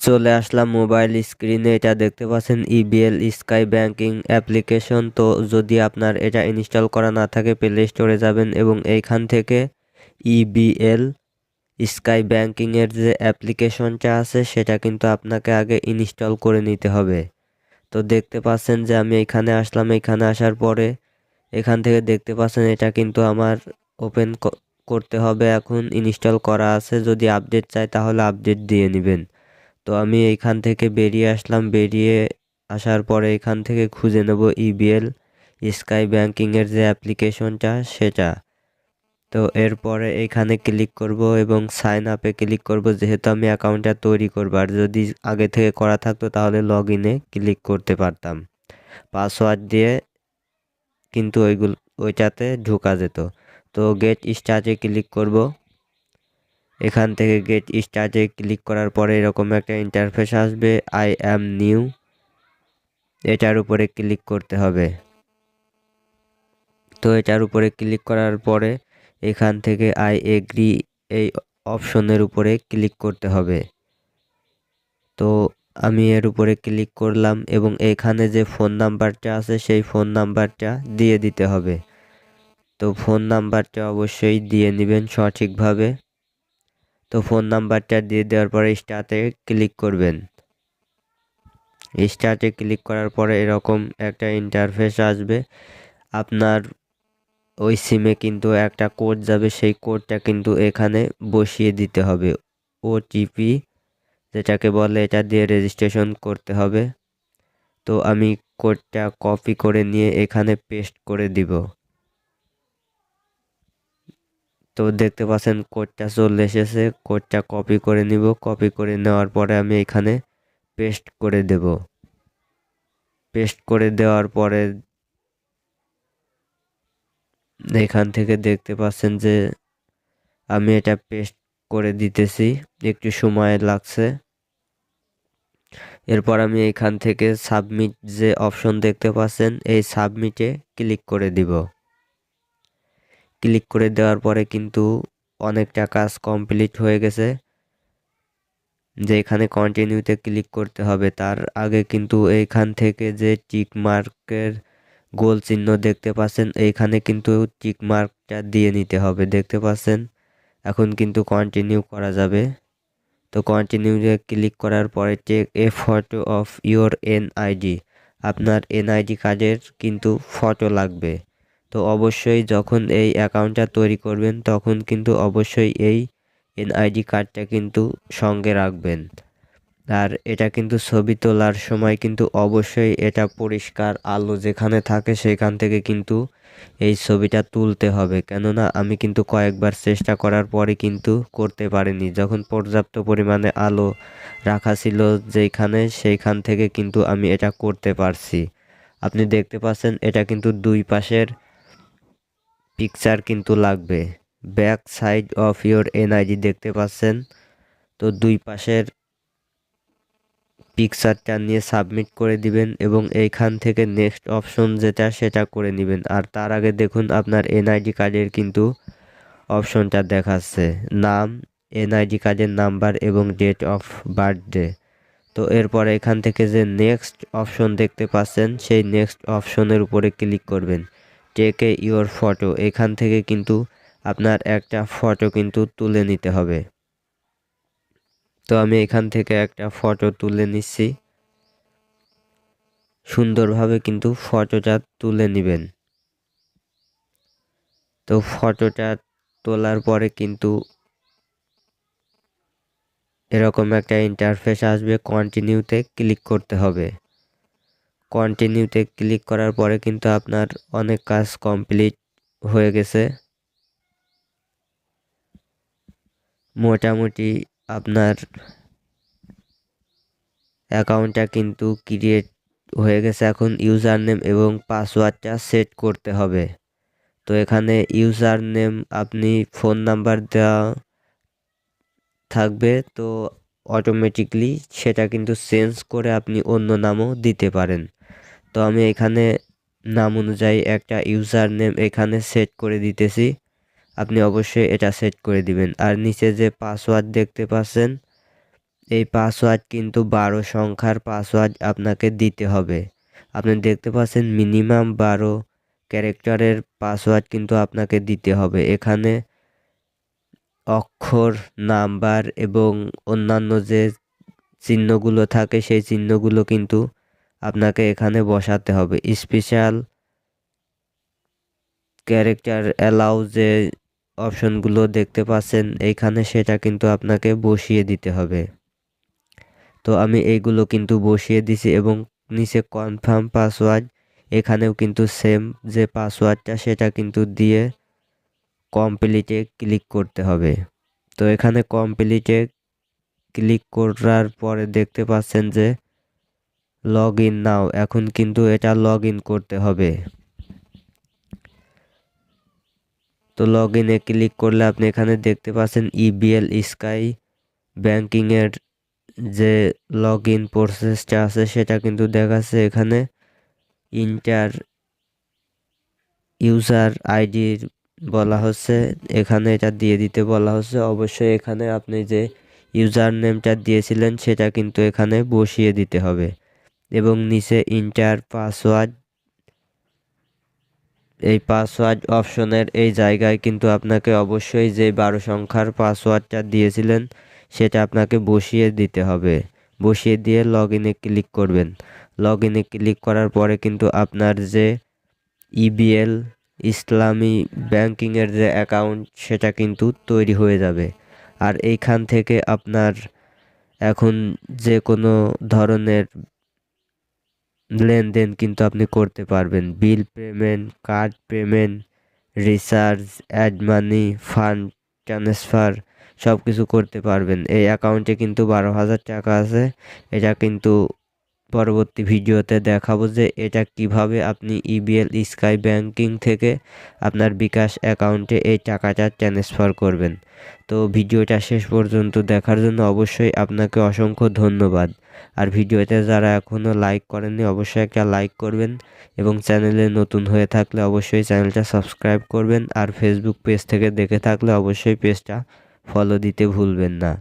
চলে আসলাম মোবাইল স্ক্রিনে, এটা দেখতে পাচ্ছেন ইবিএল স্কাই ব্যাংকিং অ্যাপ্লিকেশন তো যদি আপনার এটা ইনস্টল করা না থাকে প্লে স্টোরে যাবেন এবং এইখান থেকে ইবিএল স্কাই ব্যাংকিংয়ের যে অ্যাপ্লিকেশনটা আছে, সেটা কিন্তু আপনাকে আগে ইনস্টল করে নিতে হবে। তো দেখতে পাচ্ছেন যে আমি এখানে আসলাম, এখানে আসার পরে এখান থেকে দেখতে পাচ্ছেন এটা কিন্তু আমার ওপেন করতে হবে। এখন ইনস্টল করা আছে, যদি আপডেট চাই তাহলে আপডেট দিয়ে নেবেন। তো আমি এইখান থেকে বেরিয়ে আসলাম। বেরিয়ে আসার পরে এখান থেকে খুঁজে নেব ইবিএল স্কাই ব্যাংকিংয়ের যে অ্যাপ্লিকেশনটা, সেটা। তো এরপরে এখানে ক্লিক করব এবং সাইন আপে ক্লিক করব, যেহেতু আমি অ্যাকাউন্টটা তৈরি করব। আর যদি আগে থেকে করা থাকতো, তাহলে লগ ইনে ক্লিক করতে পারতাম। পাসওয়ার্ড দিয়ে কিন্তু ওইগুলো, ওইটাতে ঢোকা যেত। তো গেট স্টার্টে ক্লিক করব। এখান থেকে গেট স্টার্টে ক্লিক করার পরে এরকম একটা ইন্টারফেস আসবে আই অ্যাম নিউ এটার উপরে ক্লিক করতে হবে। তো এটার উপরে ক্লিক করার পরে এখান থেকে আই এগ্রি এই অপশনের উপরে ক্লিক করতে হবে। তো আমি এর উপরে ক্লিক করলাম এবং এখানে যে ফোন নাম্বারটা আছে সেই ফোন নাম্বারটা দিয়ে দিতে হবে। তো ফোন নাম্বারটা অবশ্যই দিয়ে নেবেন সঠিকভাবে। তো ফোন নাম্বারটা দিয়ে দেওয়ার পরে স্টার্টে ক্লিক করবেন। স্টার্টে ক্লিক করার পরে এরকম একটা ইন্টারফেস আসবে। আপনার ওই সিমে কিন্তু একটা কোড যাবে, সেই কোডটা কিন্তু এখানে বসিয়ে দিতে হবে। ওটিপি যেটাকে বলে এটা দিয়ে রেজিস্ট্রেশন করতে হবে। তো আমি কোডটা কপি করে নিয়ে এখানে পেস্ট করে দিব। তো দেখতে পাচ্ছেন কোডটা চলে এসেছে। কোডটা কপি করে নিব। কপি করে নেওয়ার পরে আমি এখানে পেস্ট করে দেব। পেস্ট করে দেওয়ার পরে এখান থেকে দেখতে পাচ্ছেন যে আমি এটা পেস্ট করে দিতেছি। একটু সময় লাগছে। এরপর আমি এখান থেকে সাবমিট যে অপশন দেখতে পাচ্ছেন, এই সাবমিটে ক্লিক করে দিব। ক্লিক করে দেওয়ার পরে কিন্তু অনেকটা কাজ কমপ্লিট হয়ে গেছে। যে এখানে কন্টিনিউতে ক্লিক করতে হবে, তার আগে কিন্তু এইখান থেকে যে টিক মার্কের গোল চিহ্ন দেখতে পাচ্ছেন এইখানে কিন্তু টিক মার্কটা দিয়ে নিতে হবে, দেখতে পাচ্ছেন? এখন কিন্তু কন্টিনিউ করা যাবে। তো কন্টিনিউতে ক্লিক করার পরে take a photo of your NID আপনার এনআইডি কার্ডের কিন্তু ফটো লাগবে। তো অবশ্যই যখন এই অ্যাকাউন্টটা তৈরি করবেন, তখন কিন্তু অবশ্যই এই এনআইডি কার্ডটা কিন্তু সঙ্গে রাখবেন। আর এটা কিন্তু ছবি তোলার সময় কিন্তু অবশ্যই এটা পরিষ্কার আলো যেখানে থাকে সেখান থেকে কিন্তু এই ছবিটা তুলতে হবে। কেননা আমি কিন্তু কয়েকবার চেষ্টা করার পরে কিন্তু করতে পারিনি। যখন পর্যাপ্ত পরিমাণে আলো রাখা ছিল যেখানে, সেইখান থেকে কিন্তু আমি এটা করতে পারছি। আপনি দেখতে পাচ্ছেন, এটা কিন্তু দুই পাশের পিকচার কিন্তু লাগবে। Back side of your NID দেখতে পাচ্ছেন? তো দুই পাশের পিকচারটা নিয়ে সাবমিট করে দিবেন এবং এইখান থেকে নেক্সট অপশন যেটা, সেটা করে নেবেন। আর তার আগে দেখুন আপনার এনআইডি কার্ডের কিন্তু অপশনটা দেখাচ্ছে। নাম এনআইডি কার্ডের নাম্বার এবং ডেট অফ বার্থডে তো এরপর এখান থেকে যে নেক্সট অপশন দেখতে পাচ্ছেন, সেই নেক্সট অপশনের উপরে ক্লিক করবেন। টেকে ইওর ফটো এখান থেকে কিন্তু আপনার একটা ফটো কিন্তু তুলে নিতে হবে। তো আমি এখান থেকে একটা ফটো তুলে নিচ্ছি। সুন্দরভাবে কিন্তু ফটোটা তুলে নেবেন। তো ফটোটা তোলার পরে কিন্তু এরকম একটা ইন্টারফেস আসবে। কন্টিনিউতে ক্লিক করতে হবে। কন্টিনিউতে ক্লিক করার পরে কিন্তু আপনার অনেক কাজ কমপ্লিট হয়ে গেছে। মোটামুটি আপনার অ্যাকাউন্টটা কিন্তু ক্রিয়েট হয়ে গেছে। এখন ইউজার নেম এবং পাসওয়ার্ডটা সেট করতে হবে। তো এখানে ইউজার নেম আপনি ফোন নাম্বার দেওয়া থাকবে তো অটোমেটিকলি সেটা কিন্তু চেঞ্জ করে আপনি অন্য নামও দিতে পারেন। তো আমি এখানে নাম অনুযায়ী একটা ইউজার নেম এখানে সেট করে দিতেছি। আপনি অবশ্যই এটা সেট করে দিবেন। আর নিচে যে পাসওয়ার্ড দেখতে পাচ্ছেন, এই পাসওয়ার্ড কিন্তু বারো সংখ্যার পাসওয়ার্ড আপনাকে দিতে হবে। আপনি দেখতে পাচ্ছেন মিনিমাম বারো ক্যারেক্টারের পাসওয়ার্ড কিন্তু আপনাকে দিতে হবে। এখানে অক্ষর, নাম্বার এবং অন্যান্য যে চিহ্নগুলো থাকে, সেই চিহ্নগুলো কিন্তু আপনাকে এখানে বসাতে হবে। স্পেশাল ক্যারেক্টার অ্যালাউ যে অপশনগুলো দেখতে পাচ্ছেন এইখানে সেটা কিন্তু আপনাকে বসিয়ে দিতে হবে। তো আমি এইগুলো কিন্তু বসিয়ে দিছি এবং নিচে কনফার্ম পাসওয়ার্ড, এখানেও কিন্তু সেম যে পাসওয়ার্ডটা সেটা কিন্তু দিয়ে কমপ্লিটে ক্লিক করতে হবে। তো এখানে কমপ্লিটে ক্লিক করার পরে দেখতে পাচ্ছেন যে লগ ইন নাও, এখন কিন্তু এটা লগ ইন করতে হবে। তো লগ ইনে ক্লিক করলে আপনি এখানে দেখতে পাচ্ছেন ইবিএল স্কাই ব্যাংকিংয়ের যে লগ ইন প্রসেসটা আছে, সেটা কিন্তু দেখাচ্ছে এখানে। ইন্টার ইউজার আইডির বলা হচ্ছে, এখানে এটা দিয়ে দিতে বলা হচ্ছে। অবশ্যই এখানে আপনি যে ইউজার নেমটা দিয়েছিলেন, সেটা কিন্তু এখানে বসিয়ে দিতে হবে। এবং নিচে ইন্টার পাসওয়ার্ড। এই পাসওয়ার্ড অপশনের এই জায়গায় কিন্তু আপনাকে অবশ্যই যে বারো সংখ্যার পাসওয়ার্ডটা দিয়েছিলেন, সেটা আপনাকে বসিয়ে দিতে হবে। বসিয়ে দিয়ে লগ ইনে ক্লিক করবেন। লগ ইনে ক্লিক করার পরে কিন্তু আপনার যে ইবিএল, ইসলামী ব্যাংকিংয়ের যে অ্যাকাউন্ট, সেটা কিন্তু তৈরি হয়ে যাবে। আর এইখান থেকে আপনার এখন যে কোনো ধরনের লেনদেন কিন্তু আপনি করতে পারবেন। Bill payment, card payment, recharge, add money, fund transfer সব কিছু করতে পারবেন। এই অ্যাকাউন্টে কিন্তু বারো হাজার টাকা আছে। এটা কিন্তু পরবর্তী ভিডিওতে দেখাবো যে এটা কীভাবে আপনি ইবিএল স্কাই ব্যাংকিং থেকে আপনার বিকাশ অ্যাকাউন্টে এই টাকাটা ট্রান্সফার করবেন। তো ভিডিওটা শেষ পর্যন্ত দেখার জন্য অবশ্যই আপনাকে অসংখ্য ধন্যবাদ। আর ভিডিওতে যারা এখনও লাইক করেননি, অবশ্যই একটা লাইক করবেন এবং চ্যানেলে নতুন হয়ে থাকলে অবশ্যই চ্যানেলটা সাবস্ক্রাইব করবেন। আর ফেসবুক পেজ থেকে দেখে থাকলে অবশ্যই পেজটা ফলো দিতে ভুলবেন না।